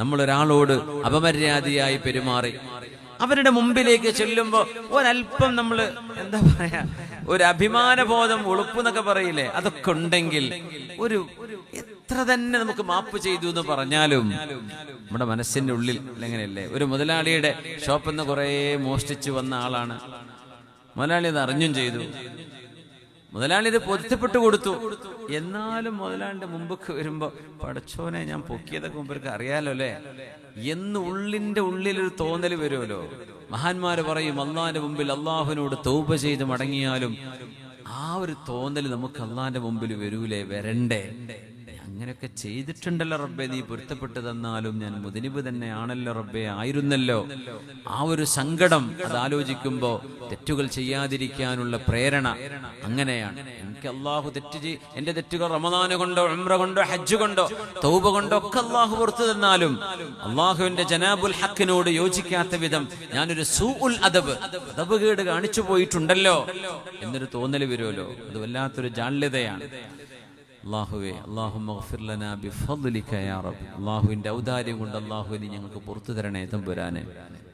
നമ്മൾ ഒരാളോട് അപമര്യാദയായി പെരുമാറി. അവരുടെ മുമ്പിലേക്ക് ചെല്ലുമ്പോ ഒരല്പം നമ്മൾ എന്താ പറയാ ഒരു അഭിമാനബോധം ഉളുപ്പ് എന്നൊക്കെ പറയില്ലേ? അതൊക്കെ ഉണ്ടെങ്കിൽ ഒരു എത്ര തന്നെ നമുക്ക് മാപ്പ് ചെയ്തു എന്ന് പറഞ്ഞാലും നമ്മുടെ മനസ്സിന്റെ ഉള്ളിൽ എങ്ങനെയല്ലേ ഒരു മുതലാളിയുടെ ഷോപ്പിൽ നിന്ന് കുറെ മോഷ്ടിച്ചു വന്ന ആളാണ്. മുതലാളി അത് അറിഞ്ഞും ചെയ്തു. മുതലാളി ഇത് പൊരുത്തപ്പെട്ടു കൊടുത്തു. എന്നാലും മുതലാളിന്റെ മുമ്പൊക്കെ വരുമ്പോ പടച്ചോനെ ഞാൻ പൊക്കിയതൊക്കെ മുമ്പർക്ക് അറിയാലോ അല്ലേ? എന്ന് ഉള്ളിന്റെ ഉള്ളിൽ ഒരു തോന്നൽ വരുമല്ലോ. മഹാന്മാര് പറയും അള്ളാന്റെ മുമ്പിൽ അള്ളാഹുവിനോട് തൗബ ചെയ്ത് മടങ്ങിയാലും ആ ഒരു തോന്നൽ നമുക്ക് അള്ളാന്റെ മുമ്പിൽ വരൂലേ? വരണ്ടേ? അങ്ങനെയൊക്കെ ചെയ്തിട്ടുണ്ടല്ലോ റബ്ബെ നീ പൊരുത്തപ്പെട്ടു തന്നാലും ഞാൻ മുതിനിബ് തന്നെയാണല്ലോ റബ്ബെ ആയിരുന്നല്ലോ. ആ ഒരു സങ്കടം അത് ആലോചിക്കുമ്പോ തെറ്റുകൾ ചെയ്യാതിരിക്കാനുള്ള പ്രേരണ അങ്ങനെയാണ്. എനിക്ക് അള്ളാഹു തെറ്റ് എന്റെ തെറ്റുകൾ റമദാന് കൊണ്ടോ ഉംറ കൊണ്ടോ ഹജ്ജ് കൊണ്ടോ തൗബ കൊണ്ടോ ഒക്കെ അള്ളാഹു പുറത്തു തന്നാലും അള്ളാഹുവിന്റെ ജനാബുൽ ഹക്കിനോട് യോജിക്കാത്ത വിധം ഞാനൊരു സൂ ഉൽ അദബ് അദബ് കേട് കാണിച്ചു പോയിട്ടുണ്ടല്ലോ എന്നൊരു തോന്നൽ വരുമല്ലോ. അത് വല്ലാത്തൊരു ജാള്യതയാണ്. അള്ളാഹുവേ അള്ളാഹു അള്ളാഹുവിന്റെ ഔദാര്യം കൊണ്ട് അള്ളാഹുവിനെ ഞങ്ങൾക്ക് പുറത്തു തരണേ തമ്പുരാനെ.